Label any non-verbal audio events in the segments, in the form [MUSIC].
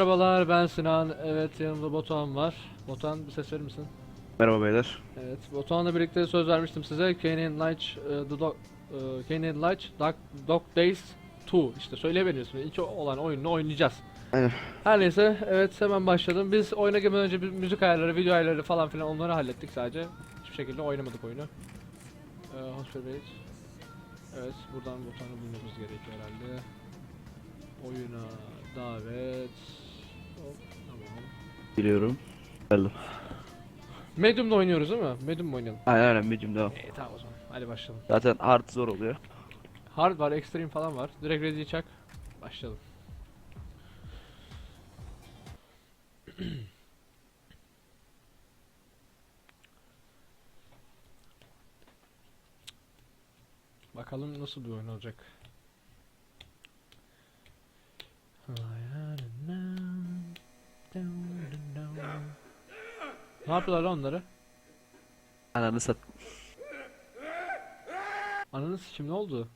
Merhabalar ben Sinan. Evet yanımda Botan var. Botan bir ses verir misin? Merhaba beyler. Evet Botan'la birlikte söz vermiştim size. Canyon Light, e, The Dog, e, Canyon Light, Dog, Dog Days 2 işte söyleyemiyorsun. İki olan oyununu oynayacağız. Aynen. Her neyse evet hemen başladım. Biz oyuna girmeden önce bir müzik ayarları, video ayarları falan filan onları hallettik sadece. Hiçbir şekilde oynamadık oyunu. Ee, Hospital Evet buradan Botan'ı bulmamız gerekiyor herhalde. Oyuna davet. Biliyorum. Geldim. Medium'da oynuyoruz değil mi? Medium mu oynayalım? Aynen aynen medium devam. İyi tamam o zaman. Hadi başlayalım. Zaten hard zor oluyor. Hard var, extreme falan var. Direkt ready çak. Başlayalım. [CLEARS THROAT] Bakalım nasıl bir oyun olacak. Ne yapıyorlar lan onları? Ananı sat. Ananı sikim ne oldu?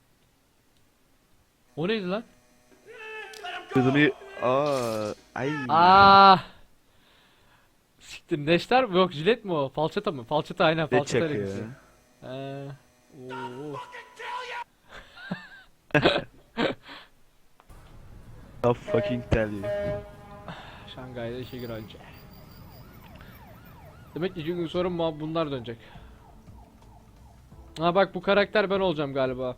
O neydi lan? Kızını... Aa, ay. Aa! Siktir neşter mi? Yok jilet mi o? Falçata mı? Falçata aynen Ne falçata çakıyor rengi. ya? Ee, oo. The fucking tell you. Şangay'da işe gir önce. Demek ki iki gün sonra mu- bunlar dönecek. Ha bak bu karakter ben olacağım galiba.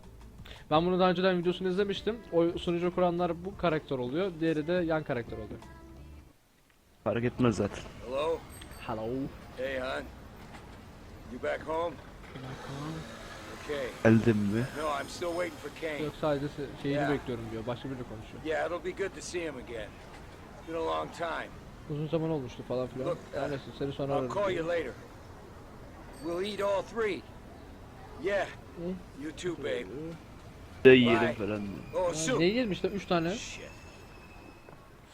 Ben bunu daha önceden videosunu izlemiştim. O sunucu kuranlar bu karakter oluyor. Diğeri de yan karakter oluyor. Fark etmez zaten. Hello? Hello. Hey, hon. You back home? Okay. Geldim mi? No, I'm still waiting for Kane. Yok sadece şeyini Ya. bekliyorum diyor. Başka biriyle konuşuyor. Yeah, it'll be good to see him again. It's been a long time. Uzun zaman olmuştu falan filan. Look, uh, neyse seni sonra I'll ararım. call you later. We'll eat all three. Yeah. You too, babe. De yiyelim falan. Oh, Ha, soup. Ne yiyelim işte 3 tane. Shit.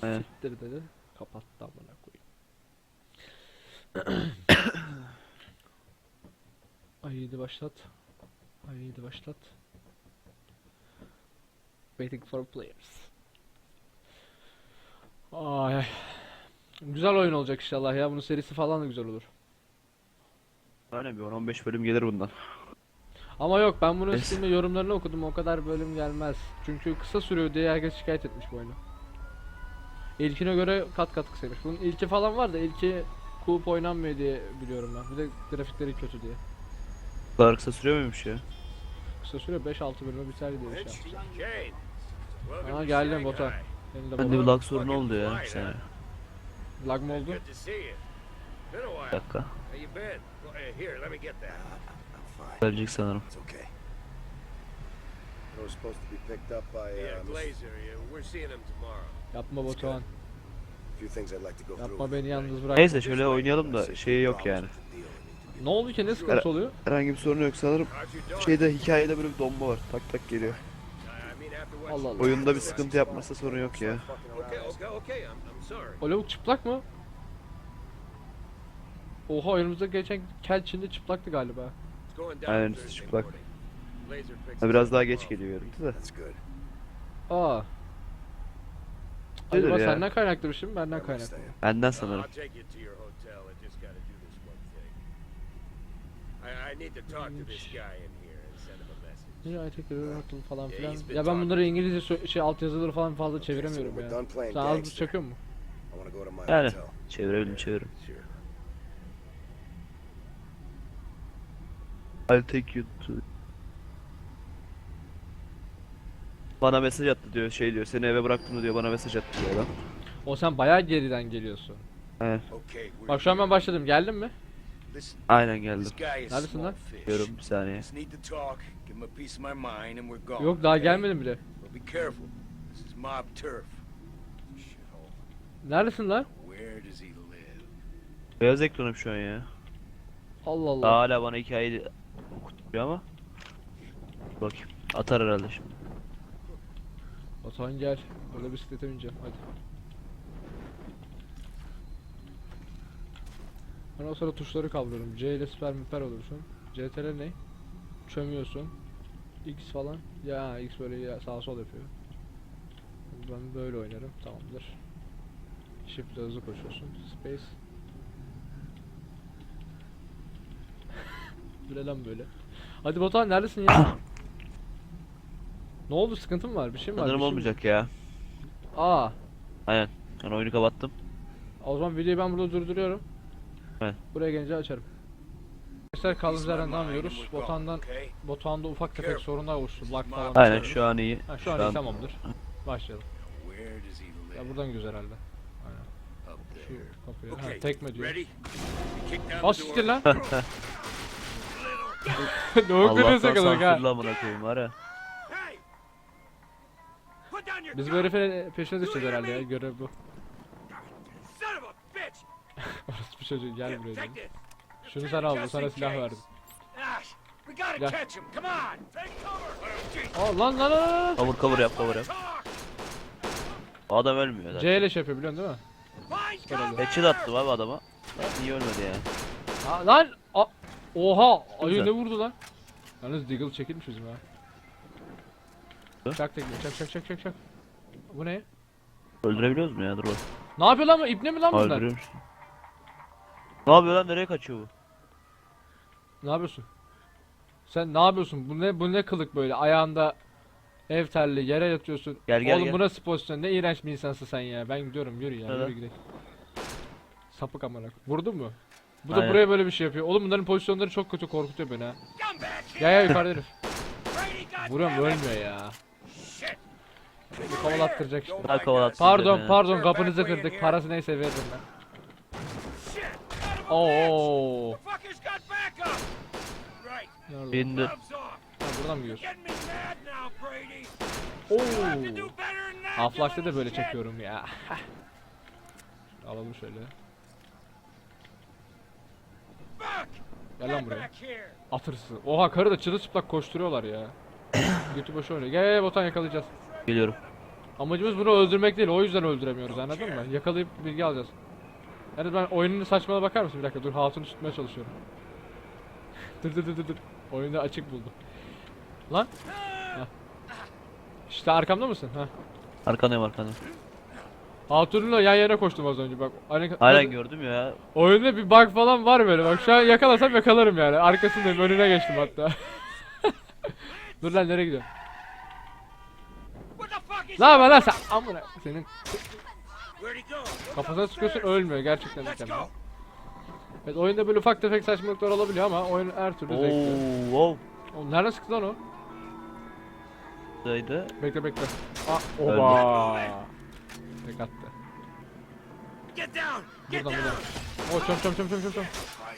Evet. Siktir dedi. Kapattı amına koyayım. [COUGHS] Haydi başlat. Haydi başlat. Waiting for players. Ay. ay. Güzel oyun olacak inşallah ya. Bunun serisi falan da güzel olur. Aynen bir 10-15 bölüm gelir bundan. Ama yok ben bunun Neyse. Steam'de yorumlarını okudum o kadar bölüm gelmez. Çünkü kısa sürüyor diye herkes şikayet etmiş bu oyunu. İlkine göre kat kat kısaymış. Bunun ilki falan var da ilki coop oynanmıyor diye biliyorum ben. Bir de grafikleri kötü diye. Bu kadar kısa sürüyor muymuş ya? Kısa süre 5-6 bölüme biter diye şey yapmışlar. To geldim bota. Benim de bir lag sorunu oldu ya bir. Lag mı oldu? Good to see you. Been a Bir while. dakika. How you been? Well, Here, let me get that. Gelecek sanırım. It's okay. I was supposed to be picked up by uh, Yeah, Miss- Glazer. Yeah, we're seeing him tomorrow. Yapma Batuhan. a few things I'd like to go through. Yapma beni yalnız bırak. Neyse şöyle oynayalım da şeyi yok yani. Ne oldu ki ne sıkıntı oluyor? Herhangi bir sorun yok sanırım. Şeyde hikayede böyle bir donma var. Tak tak geliyor. I mean, after what Allah Allah. Oyunda bir sıkıntı yapmasa sorun yok ya. O lavuk çıplak mı? Oha önümüzde geçen kel Çin'de çıplaktı galiba. Aynen, Thursday çıplak. Ha, biraz daha geç geliyor görüntü de. Aa. Acaba ya? senden kaynaklı bir şey mi benden kaynaklı? Benden sanırım. I need to talk to this guy in here him a message. Yine aytek Rattle falan filan. Ya ben bunları İngilizce sö- şey altyazıları falan fazla Okay, so çeviremiyorum ya. Sen az gangster. çekiyor mu? Yani. Çevirebilirim çeviririm. I'll take you to... Bana mesaj attı diyor şey diyor seni eve bıraktım diyor bana mesaj attı diyor adam. O sen bayağı geriden geliyorsun. Evet Bak şu an ben başladım. Geldin mi? Aynen geldim. Neredesin lan? Diyorum bir saniye. Just need to talk, give him a piece of my mind, and we're gone. Yok daha gelmedim bile. But be careful. This is mob turf. Shithole. Neredesin lan? Where does he live? Beyaz ekranım şu an ya. Allah Allah. Daha hala bana hikayeyi okutmuyor ama. Bakayım. Atar herhalde şimdi. Batuhan gel. Böyle bisiklete bineceğim. Hadi. Ben o sırada tuşları kaldırıyorum. C ile süper müper olursun. CTRL ne? Çömüyorsun. X falan. Ya X böyle ya, sağa sol yapıyor. Ben böyle oynarım. Tamamdır. Shift'le hızlı koşuyorsun. Space. [LAUGHS] Ne lan böyle? Hadi Batuhan neredesin ya? ne oldu sıkıntı mı var? Bir şey mi var? Sanırım şey mi- olmayacak ya. Aa. Aynen. Ben oyunu kapattım. O zaman videoyu ben burada durduruyorum. Evet. Buraya gelince açarım. Arkadaşlar kaldığımız yerden going, Botan'dan? Botan'da ufak tefek sorunlar oluştu. Lag falan. Aynen şu an iyi. Ha, şu an iyi tamamdır. Başlayalım. Ya buradan güzel herhalde. Aynen. Şu kapıya. Ha, tekme diyor. The siktir lan. [LAUGHS] ne Allah'tan okuyorsun kadar ha. sansürlü amına koyayım var ya. Biz bu herifin peşine düşeceğiz herhalde ya. Görev bu. [LAUGHS] Orası bir çocuğu gel buraya. Şunu sen al bu Just sana silah verdim. Gel. Aa lan lan lan lan. Cover cover yap cover yap. O adam ölmüyor zaten. C ile şey yapıyor biliyorsun değil mi? Headshot attım abi adama. Niye ölmedi ya? Aa, lan! Aa, oha! Ayı ne vurdu lan? Yalnız Deagle çekilmiş bizim ha. Çak tekme çak çak çak çak çak. Bu ne? Öldürebiliyoruz mu ya? Dur bak. Ne yapıyor lan bu? İpne mi lan bunlar? Öldürüyormuş. Ne yapıyor lan? Nereye kaçıyor bu? Ne yapıyorsun? Sen ne yapıyorsun? Bu ne bu ne kılık böyle? Ayağında ev terli yere yatıyorsun. Gel, gel, Oğlum gel. bu nasıl pozisyon? Ne iğrenç bir insansın sen ya. Ben gidiyorum yürü ya. Neden? Yürü gidelim. Sapık amına. koyayım. Vurdun mu? Bu da Aynen. buraya böyle bir şey yapıyor. Oğlum bunların pozisyonları çok kötü korkutuyor beni ha. Ya ya yukarıda herif. Vuruyorum ölmüyor ya. Bir kovalattıracak işte. Daha kovalatsın. Pardon pardon kapınızı kırdık. Parası neyse veririm ben. Oo. Nerede? Bindi. Ha, buradan mı do Oo. Half-Life'de de böyle çekiyorum ya. [LAUGHS] Alalım şöyle. Gel lan buraya. Atırsın. Oha karı da çırılçıplak koşturuyorlar ya. [COUGHS] Götü boş öyle. Gel gel botan yakalayacağız. Geliyorum. Amacımız bunu öldürmek değil. O yüzden öldüremiyoruz anladın mı? Yakalayıp bilgi alacağız. Yani ben oyunun saçmalığına bakar mısın bir dakika? Dur hatunu tutmaya çalışıyorum. [LAUGHS] dur dur dur dur. Oyunda açık buldu. Lan. Heh. İşte arkamda mısın? Ha. Arkandayım arkandayım. Hatun'la yan yana koştum az önce bak. Hani, Aynen gördüm ya. Oyunda bir bug falan var böyle bak. Şu an yakalasam yakalarım yani. Arkasındayım önüne geçtim hatta. [LAUGHS] dur lan nereye gidiyorsun? What the fuck is lan sen? Amına senin Where'd he go? kafasına sıkıyorsun ölmüyor gerçekten Let's mükemmel. go. Evet oyunda böyle ufak tefek saçmalıklar olabiliyor ama oyun her türlü zevkli. Oo, wow. Oğlum nereden sıktı lan o? Daydı. Bekle bekle. Aa, oba. Tek attı. Get down. Get Buradan down. buradan. O çom çom çom çom çom çom.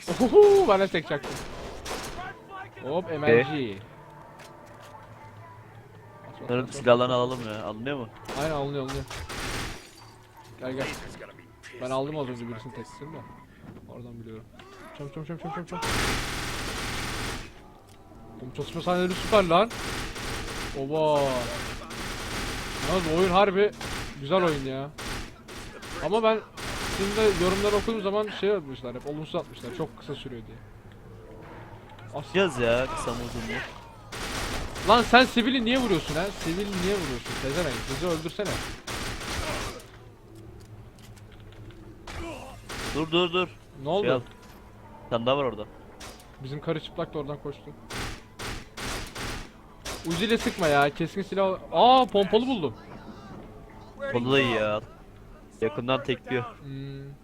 Christ. Ohoho bana tek çaktı. Run, flank him. Hop. MLG. Bunların silahlarını alalım ya. Alınıyor mu? Aynen alınıyor alınıyor. Gel gel. Laser's gonna be pissed Ben aldım az önce this. tekstini de. Oradan biliyorum. Çom çom çom çom çom. Oğlum çatışma sahneleri süper lan. Oba. Yalnız oyun harbi güzel oyun ya. Ama ben şimdi yorumları okuduğum zaman şey yapmışlar hep olumsuz atmışlar çok kısa sürüyor diye. As Yapacağız ya kısa mu? Lan sen sivili niye vuruyorsun ha? Sivili niye vuruyorsun? Tezemeyin bizi öldürsene. Dur dur dur. Ne oldu? Şey al. Bir tane daha var orada. Bizim karı çıplak da oradan koştu. Uzi ile sıkma ya. Keskin silah. Aa pompalı buldum. Go? ya. Yakından tekliyor. Hmm.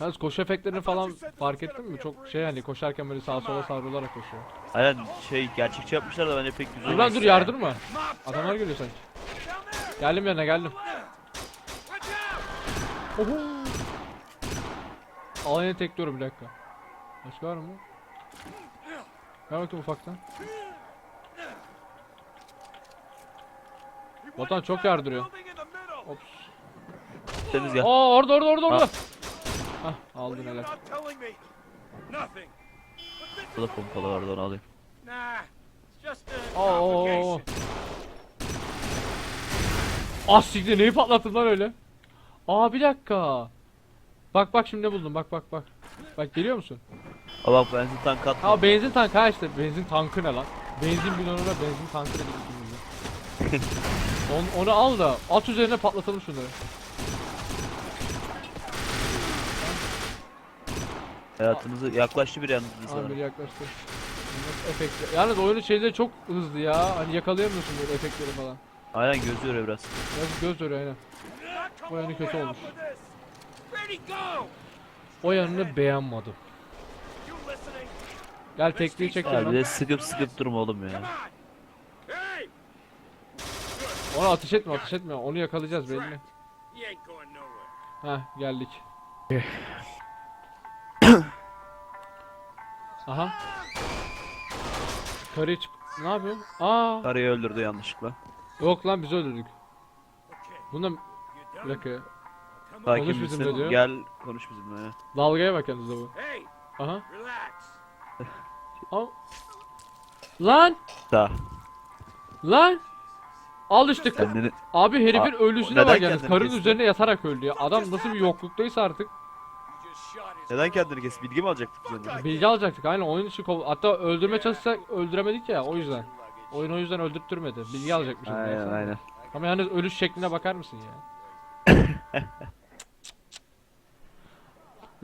Yalnız koşu efektlerini falan fark ettin mi? Çok şey hani koşarken böyle sağa sola savrularak koşuyor. Aynen şey gerçekçi yapmışlar da bence pek güzel. Dur lan dur yardırma. Adamlar geliyor sanki. Geldim yanına geldim. Watch Oho. Alayını tekliyorum bir dakika. Başka var mı? Ver bakayım ufaktan. Botan çok yardırıyor. Ops. Temiz gel. Aa orada orada orada orada. Ha. Hah aldın helal. Nothing. Burada pompalı vardı onu alayım. Nah. It's just a Oo. complication. Ah siktir neyi patlattın lan öyle? Aa bir dakika. Bak bak şimdi ne buldum bak bak bak. Bak geliyor musun? Aa bak benzin tank attı. Ha benzin tank ha işte benzin tankı ne lan? Benzin binonuna benzin tankı ne gibi [LAUGHS] onu al da at üzerine patlatalım şunları. Hayatımızı yaklaştı bir yalnız bize. Abi yaklaştı. Efektler. Yalnız oyunun şeyleri çok hızlı ya. Hani yakalayamıyorsun böyle efektleri falan. Aynen göz yoruyor biraz. Biraz göz yoruyor aynen. Bu yani kötü olmuş. O yanını beğenmedim. Gel tekliği çek Ya bir de sıkıp sıkıp durma oğlum ya. Ona ateş etme ateş etme. Onu yakalayacağız belli. Heh geldik. [COUGHS] Aha. Karıyı çık... Ne yapıyorsun? Aa. Karıyı öldürdü yanlışlıkla. Yok lan biz öldürdük. Bunda bir dakika. Sakin Konuş bizimle misin? diyor. Gel konuş bizimle. ya. Dalgaya bak yalnız da bu. Hey, Aha. relax. Al. Lan! Daha. Lan! Al işte. kı- Kendini Abi herifin ölüsüne neden bak yalnız. kendini Karın kesti? üzerine yatarak öldü ya. Adam nasıl bir yokluktaysa artık. You just shot his neden kendini kes? Bilgi mi alacaktık biz önce? Bilgi alacaktık aynen oyun için kov- Hatta öldürmeye çalışsak öldüremedik ya o yüzden. Oyun o yüzden öldürttürmedi. Bilgi alacakmışız. Aynen meğerse. aynen. Ama yalnız ölüş şekline bakar mısın ya? [LAUGHS]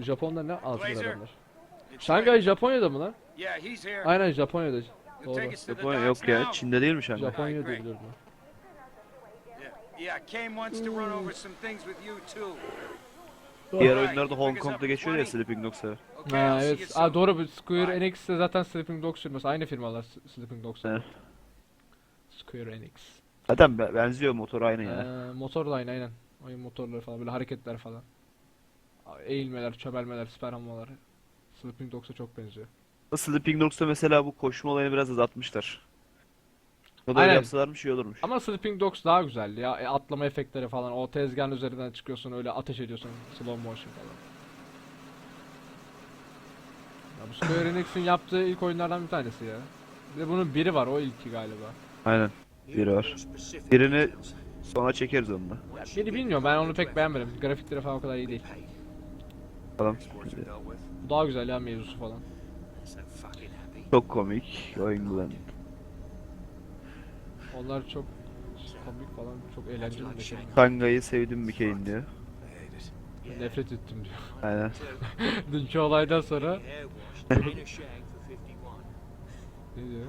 Japon'da ne altın adamlar. Şangay Japonya'da mı lan? Aynen Japonya'da. Doğru. Japonya yok ya. Çin'de değilmiş hangi? Japonya'da great. biliyorum ben. Yeah, Kane wants to run over some things with you too. Diğer oyunlarda Hong Kong'da geçiyor ya? Sleeping Dogs'a. Ha evet. Aa doğru bu Square Enix'te zaten Sleeping Dogs firması. Aynı firmalar Sleeping Dogs. Evet. Square Enix. Zaten be- benziyor motor aynı ya. Ee, motor da aynı aynen. Oyun motorları falan böyle hareketler falan. Eğilmeler, çömelmeler, spermalar. Sleeping Dogs'a çok benziyor. Sleeping Dogs'ta mesela bu koşma olayını biraz azaltmışlar. O da öyle Aynen. yapsalarmış iyi olurmuş. Ama Sleeping Dogs daha güzel ya. E, atlama efektleri falan. O tezgahın üzerinden çıkıyorsun öyle ateş ediyorsun. Slow motion falan. Ya bu Square Enix'in yaptığı ilk oyunlardan bir tanesi ya. Bir de bunun biri var o ilki galiba. Aynen. Biri var. Birini sonra çekeriz onunla. Ya biri bilmiyorum ben onu pek beğenmedim. Grafikleri falan o kadar iyi değil. Falan. Bu daha güzel ya mevzusu falan. Çok komik. Oyun Glen. Onlar çok komik falan çok eğlenceli bir şey. Tanga'yı sevdim Mikael'in diyor. Nefret ettim diyor. Aynen. [LAUGHS] Dünkü olaydan sonra [LAUGHS] ne diyor?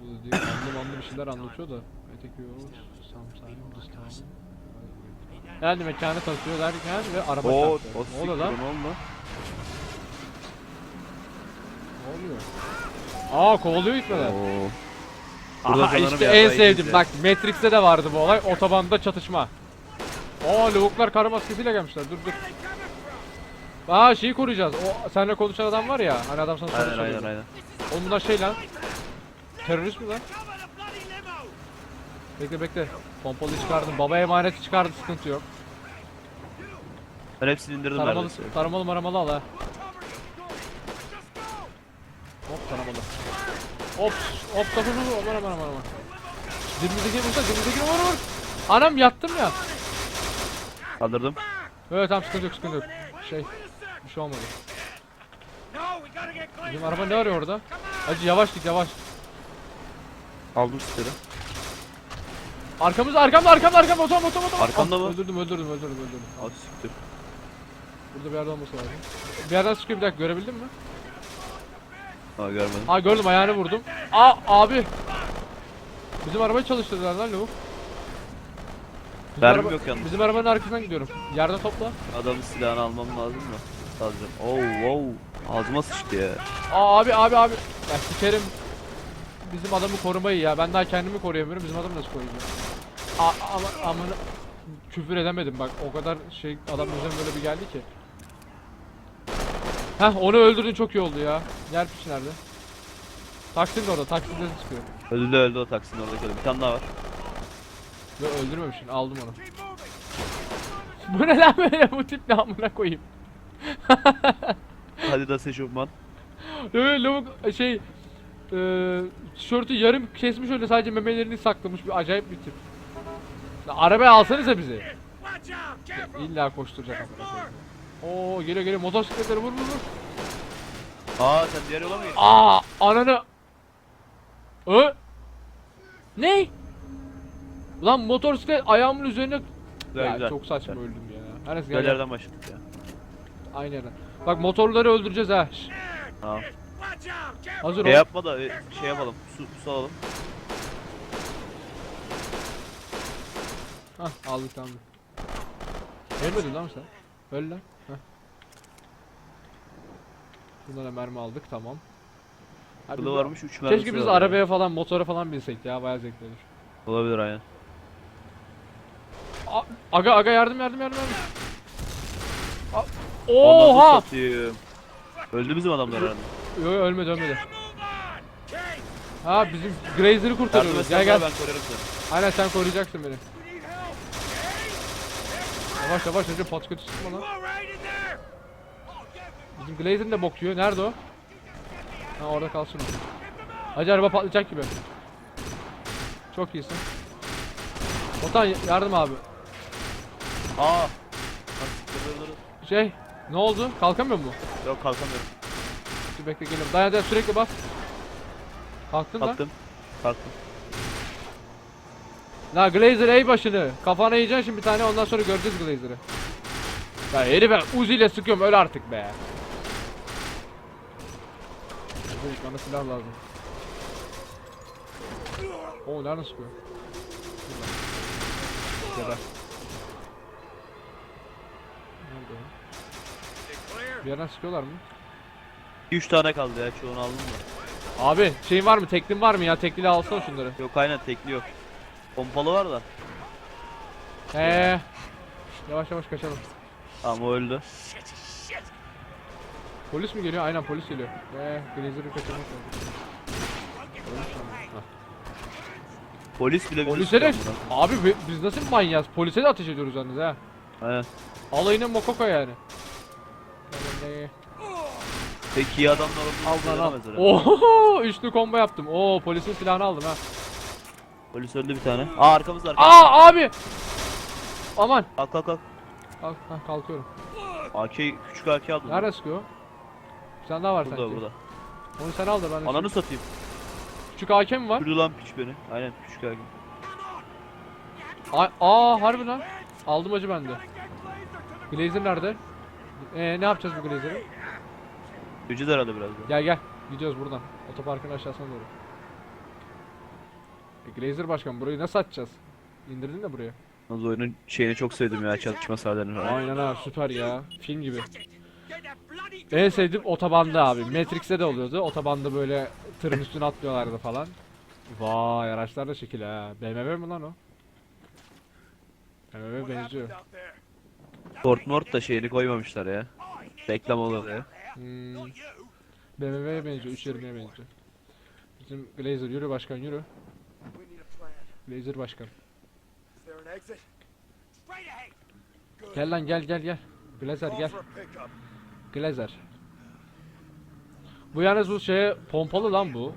Bu diyor anlı manlı bir şeyler anlatıyor da. I think you owe sometime Yani mekanı tanıtıyor derken ve araba O çarptı. Ne oluyor lan? siktir ne oldu? Ne oluyor? Aa kovalıyor gitmeden. Oo. Burada Aha işte en sevdim. yiyeceğiz. Bak Matrix'te de vardı bu olay. Otobanda çatışma. Aa lavuklar kara maskesiyle gelmişler. Dur dur. Aa şeyi koruyacağız. O seninle konuşan adam var ya. Hani adam sana soru Aynen soruyor. aynen aynen. Oğlum bunlar şey lan. Terörist mi lan? Bekle bekle. Pompalı çıkardım. Baba emaneti çıkardı sıkıntı yok. Ben hepsini indirdim Taramalı, neredeyse. taramalı maramalı al ha. Hop taramalı. Hop hop hop hop aman aman aman aman. Dibimizdeki vursa dibimizdeki vur vur. Anam yattım ya. Kaldırdım. Evet tamam sıkıntı yok sıkıntı yok. Şey bir şey olmadı. Bizim araba ne arıyor orada? Acı yavaş git yavaş. Aldım sikleri. Arkamızda arkamda arkamda arkamda otom otom otom. Arkamda Ah, mı? Öldürdüm öldürdüm öldürdüm öldürdüm. Al siktir. Burada bir yerde olması lazım. Bir yerden sıkıyor bir dakika görebildin mi? Aa görmedim. Aa gördüm ayağını vurdum. Aa abi. Bizim arabayı çalıştırdılar lan lavuk. Bizim, araba- yok yalnız. bizim arabanın arkasından gidiyorum. Yerden topla. Adamın silahını almam lazım mı? Alacağım. Oh wow. Ağzıma sıçtı ya. Aa abi abi abi. Ya sikerim. Bizim adamı korumayı ya. Ben daha kendimi koruyamıyorum. Bizim adamı nasıl koruyacağım? Aa, ama amına küfür edemedim bak. O kadar şey adam üzerine böyle bir geldi ki. Heh onu öldürdün çok iyi oldu ya. Yer piçi nerede? Taksim de orada. Taksim de çıkıyor. Öldü öldü o taksinin oradaki adam. Bir tane daha var. Ve öldürmemişsin. Aldım onu. Bu ne lan böyle? Bu tip ne amına koyayım? Hadi da seçofman. Öyle lavuk şey eee tişörtü yarım kesmiş öyle sadece memelerini saklamış bir acayip bir tip. Ya arabaya alsanıza bizi. İlla koşturacak koyayım. Oo geliyor geliyor motosikletleri vur vur vur. Aa sen diğer yola mı geçtin? Aa ananı. Ö? Ne? Lan motosiklet ayağımın üzerine Güzel ya güzel. çok saçma Güzel. öldüm ya. Her neyse gel, yerden başladık ya. Aynı yerden. Bak motorları öldüreceğiz ha. Tamam. Hazır Şey ol. yapma da e, şey yapalım. Su, su alalım. Hah aldık tamam. Ölmedin lan sen. Öl lan. Heh. Bundan da mermi aldık tamam. Abi Kılı bu- varmış 3 mermisi Keşke biz var arabaya falan motora falan binsek ya bayağı zevkli olur. Olabilir aynen. A- Aga aga yardım yardım yardım yardım. A- Oha! satayım. Öldü bizim adamlar herhalde. Yo yo ölmedi ölmedi. Ha bizim Grazer'ı kurtarıyoruz. Gel gel. ben korarım seni. Aynen sen koruyacaksın beni. Yavaş yavaş önce pat kötü sıkma lan. There? Bizim Glazer'ın da bok yiyor. Nerede o? Ha orada kalsın. Hacı araba patlayacak gibi. Çok iyisin. Otan yardım abi. Aa. Şey ne oldu? Kalkamıyor mu? Yok kalkamıyorum. Dur bekle geliyorum. Dayan dayan sürekli bas. Kalktın da. Kalktım. Kalktım. La Glazer ey başını. Kafana yiyeceksin şimdi bir tane ondan sonra göreceğiz Glazer'ı. Ya heri ben Uzi ile sıkıyorum öl artık be. Dedik bana silah lazım. Oo nereden sıkıyor? Geber. Bir yerden sıkıyorlar mı? 3 tane kaldı ya çoğunu aldım da. Abi şeyin var mı? Teklin var mı ya? Tekliyle alsana şunları. Yok aynen tekli yok. Pompalı var da. Eee. Yavaş yavaş kaçalım. Ama o öldü. Polis mi geliyor? Aynen polis geliyor. Eee Glazer'ı kaçırmak lazım. Polis bile bizi Polise de... sıkıyor buradan. Abi bi- biz nasıl bir manyağız? Polise de ateş ediyoruz yalnız ha. Aynen. Alayının mokoko yani. Yani- Peki iyi adamlar Al olduğunu lan al. söylemezler. ha. Oho üçlü combo yaptım. Oo polisin silahını aldım ha. Polis öldü bir tane. Aa arkamızda arkamızda. Aa abi. Aman. Kalk kalk kalk. Kalk, ha, kalkıyorum. AK küçük AK aldım. Nerede sıkıyor? Bir tane daha var Burada sanki. burada. Onu sen al da ben de Ananı satayım. Küçük AK mi var? Kırdı lan piç beni. Aynen küçük AK. A Aa harbi lan. Aldım acı bende. Glazer nerede? Ee ne yapacağız bu Glazer'ı? Göreceğiz herhalde birazdan. Gel gel. Gidiyoruz buradan. Otoparkın aşağısına doğru. E, Glazer başkan burayı nasıl açacağız? İndirdin de buraya. Yalnız oyunun şeyini çok sevdim ya çatışma sahnelerini falan. Aynen ha süper ya. Film gibi. En sevdiğim otobanda abi. Matrix'te de oluyordu. Otobanda böyle tırın üstüne atlıyorlardı falan. Vay araçlar da şekil ha. BMW mi lan o? BMW benziyor. Ford Mort da şeyini koymamışlar ya. Reklam olur ya. Hmm. BMW'ye benziyor. Üç yerine benziyor. Bizim Glazer yürü başkan yürü. Glazer başkan. Gel lan gel gel gel. Glazer gel. Glazer. Bu yalnız bu şeye pompalı lan bu.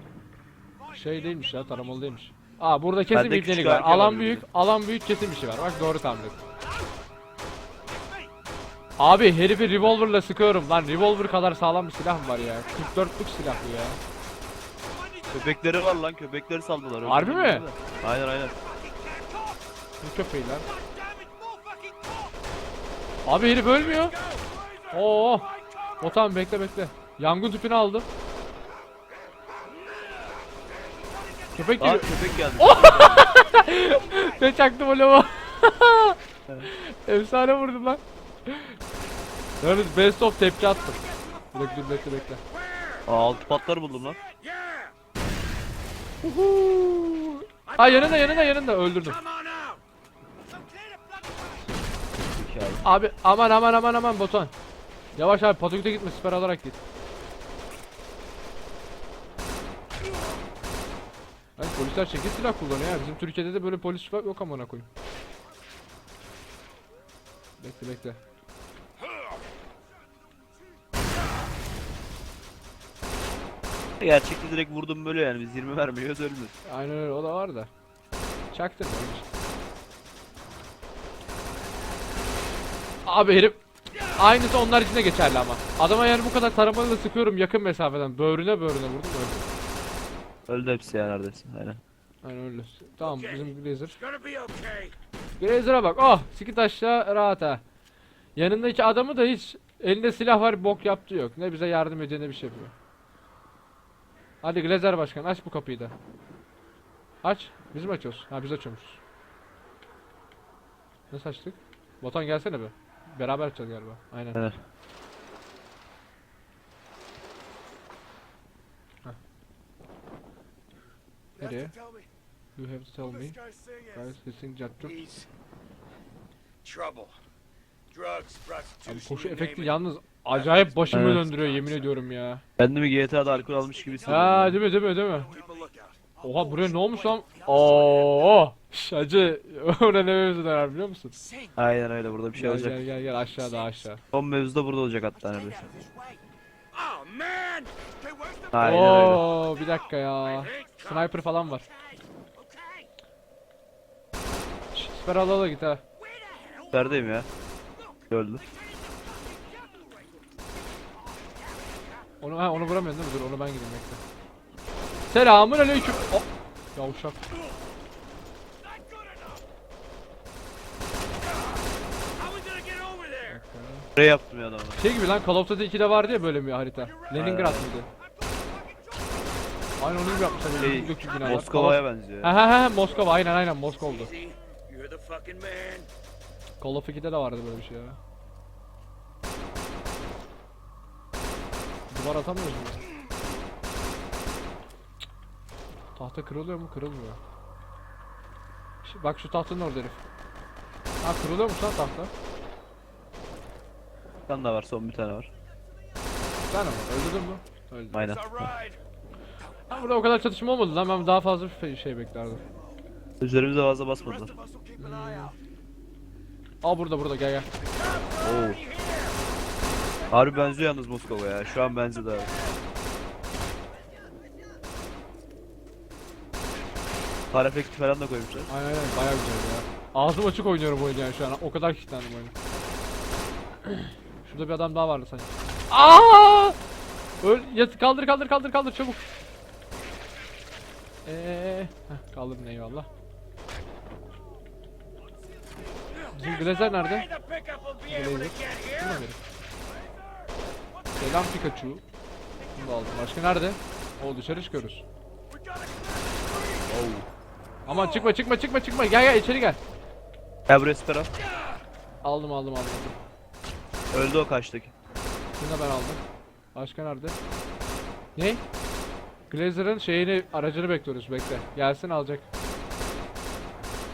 Şey değilmiş ya taramalı değilmiş. Aa burada kesin Bende bir delik var. Alan büyük, alan büyük kesin bir şey var. Bak doğru tahmin ettim. Abi herifi revolverla sıkıyorum lan. Revolver kadar sağlam bir silah mı var ya? 44'lük silah bu ya. Köpekleri var lan köpekleri saldılar. Harbi mi? de. Aynen aynen. Bu köpeği lan. Abi herif ölmüyor. Oo. O tamam bekle bekle. Yangın tüpünü aldım. Köpek Aa geliyor. köpek geldi. [LAUGHS] Ne çaktım o lava. [LAUGHS] Efsane vurdum lan. Yalnız best of tepki attım. Bekle dur bekle bekle. Aa altı patlar buldum lan. Uhu. Yanında yanında yanında öldürdüm. Hikaye. Abi aman aman aman aman botan. Yavaş abi patoküte gitme siper alarak git. Hani polisler çekil silah kullanıyor ya. Bizim Türkiye'de de böyle polis yok amına koyayım. Bekle bekle. Gerçekte direkt vurdum böyle yani biz 20 vermiyoruz ölmüş. Aynen öyle o da var da. İşte. Abi herif Aynısı onlar için de geçerli ama. Adama yani bu kadar taramayla sıkıyorum yakın mesafeden. Böğrüne böğrüne vurdum öldü. Öldü hepsi ya neredeyse. Aynen. Aynen öyle. Tamam bizim Glazer. Grazer'a bak. Oh sikit aşağı rahat ha. Yanındaki adamı da hiç Elinde silah var bok yaptığı yok. Ne bize yardım ediyor ne bir şey yapıyor. Hadi Glazer başkan aç bu kapıyı da. Aç. Biz mi açıyoruz? Ha biz açıyormuşuz. Nasıl açtık? Botan gelsene be. Beraber açacağız galiba. Aynen. Evet. Have Nereye? You have to tell me. Guy's dropped. He's trouble. Drugs, Abi prostitution, koşu you name efekti yalnız acayip başımı Evet. döndürüyor yemin ediyorum ya. Kendimi GTA'da alkol almış gibi hissediyorum. Ha değil mi değil mi değil mi? Oha buraya ne olmuş lan? Oo, şş, hacı [LAUGHS] orada ne mevzular var biliyor musun? Aynen öyle burada bir şey Gel olacak. gel gel gel aşağıda aşağı. Son mevzu da burada olacak hatta neredeyse. Aynen öyle. Oo bir dakika ya. Sniper falan var. Şş, Siper al al git ha. Neredeyim ya? Öldü. Onu ha onu vuramıyorsun değil mi? Dur onu ben gideyim bekle. Selamun aleyküm. Oh. Ya uşak. How we gonna get over there? Buraya yaptım ya adamı. Şey gibi lan Call of Duty 2'de vardı ya böyle bir harita. Leningrad mıydı? Aynen onun gibi yapmışlar. Şey, binalar. Moskova'ya benziyor. Ha ha ha Moskova aynen aynen fucking man. Call of 2'de de vardı böyle bir şey ya. Duvar atamıyoruz mu? Tahta kırılıyor mu? Kırılmıyor. Bak şu tahtanın orada herif. Ha kırılıyormuş lan tahta. Bir tane daha var son bir tane var. Bir tane mi? Öldürdün mü? Öldü. Aynen. Ha, burada o kadar çatışma olmadı lan ben daha fazla bir şey beklerdim. Üzerimize fazla basmadılar. out. Aa burada burada gel gel. Oo. Harbi benziyor yalnız Moskova ya. Şu an benzedi abi. Kar efekti falan da koymuşlar. Aynen aynen bayağı güzel ya. Ağzım açık oynuyorum oyunu yani şu an. O kadar kilitlendim oyunu. [CLEARS THROAT] Şurada bir adam daha vardı sanki. Aa! Öl yat kaldır kaldır kaldır kaldır çabuk. Eee, heh, kaldırdın eyvallah. Bizim nerede? Glazer. Değil mi? Selam Pikachu. Bunu da aldım. Başka nerede? O dışarı çıkıyoruz. Aman çıkma çıkma çıkma çıkma. Gel gel içeri gel. Buraya siper al. Aldım aldım aldım. Öldü o kaçtaki. Bunu da ben aldım. Başka nerede? Ne? Glazer'ın şeyini, aracını bekliyoruz bekle. Gelsin alacak.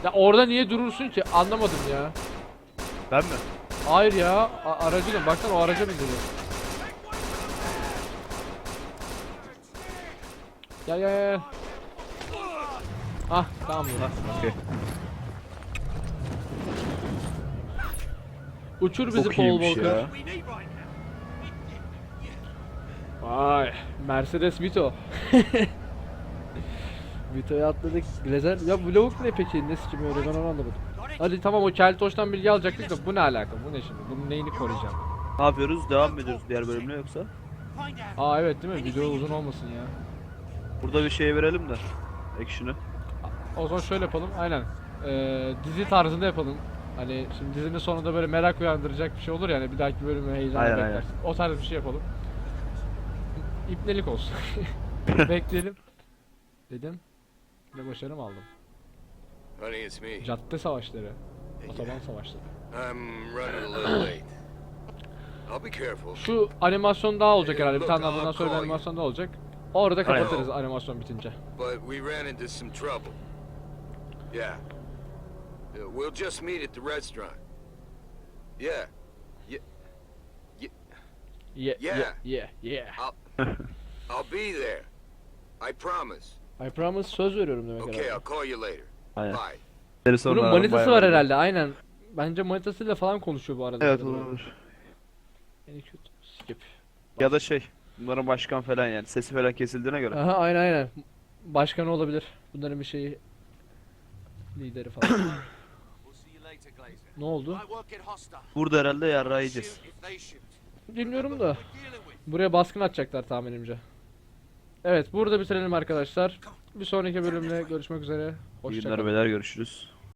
Ya orada niye durursun ki? Anlamadım ya. Ben mi? Hayır ya, a- aracını baksana o araca bindiriyor. Gel gel gel. Ah tamam ya. Ha, okey. Uçur bizi Çok Paul Walker. ya. Vay Mercedes Vito. [LAUGHS] Vito'ya atladık. Glazer. Ya bu lavuk ne peki? Ne sikim öyle ben onu anlamadım. Hadi tamam o Keltoş'tan bilgi alacaktık da bu ne alaka? Bu ne şimdi? Bunun neyini koruyacağım? Ne yapıyoruz? Devam mı ediyoruz diğer bölümle yoksa? Aa evet değil mi? Video uzun olmasın ya. Burada bir şey verelim de. Action'ı. O zaman şöyle yapalım. Aynen. Ee, dizi tarzında yapalım. Hani şimdi dizinin sonunda böyle merak uyandıracak bir şey olur yani bir dahaki bölümü heyecanla Aynen, beklersin. O tarz bir şey yapalım. İpnelik olsun. [LAUGHS] Bekleyelim. Dedim. Ve başarım aldım. Honey, it's me. Cadde savaşları. Otoban savaşları. I'm running a little late. I'll be careful. Şu animasyon daha olacak herhalde. Bir tane daha bundan sonra bir animasyon daha olacak. Orada kapatırız animasyon bitince. But we ran into some trouble. Yeah. We'll just meet at the restaurant. Yeah. Yeah, Yeah. yeah, yeah, yeah. I'll I'll be there. I promise. I promise söz veriyorum demek Okay, herhalde. I'll call you later. Aynen. Bunun ararım, manitası var herhalde aynen. Bence manitasıyla falan konuşuyor bu arada. Evet olabilir. En kötü. Skip. Ya da şey. Bunların başkan falan yani. Sesi falan kesildiğine göre. Aha aynen aynen. Başkanı olabilir. Bunların bir şeyi lideri falan. [COUGHS] Ne oldu? Burada herhalde yarrağı yiyeceğiz. Bilmiyorum da. Buraya baskın atacaklar tahminimce. Evet burada bitirelim arkadaşlar. Bir sonraki bölümle görüşmek üzere. İyi günler Hoşçakalın. beyler görüşürüz.